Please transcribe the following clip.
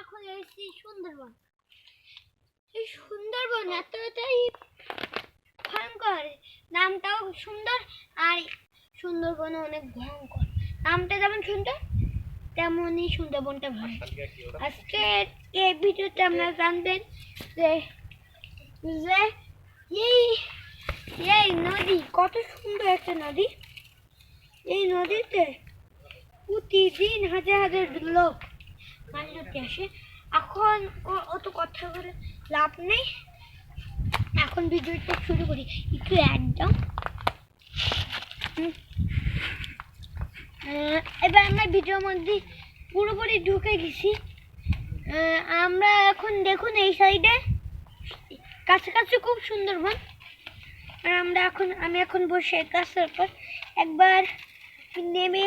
এখন এসেছি সুন্দরবন। এই সুন্দরবন এতটাই ভয়ঙ্কর। নামটাও সুন্দর আর সুন্দরবন অনেক ভয়ঙ্কর। নামটা যেমন সুন্দর, তেমনই সুন্দরবনটা ভয়ঙ্কর। আজকে এই ভিডিওতে আমরা জানবেন যে যে এই এই নদী কত সুন্দর একটা নদী। এই নদীতে প্রতিদিন হাজার হাজার লোক মাছ আসে। এখন অত কথা বলে লাভ নেই। এখন ভিডিওটা শুরু করি। একটু একদম এবার আমরা ভিডিওর মধ্যে পুরোপুরি ঢুকে গেছি। আমরা এখন দেখুন এই সাইডে কাছাকাছি খুব সুন্দরবন আর আমরা এখন, আমি এখন বসে গাছের উপর। একবার নেমে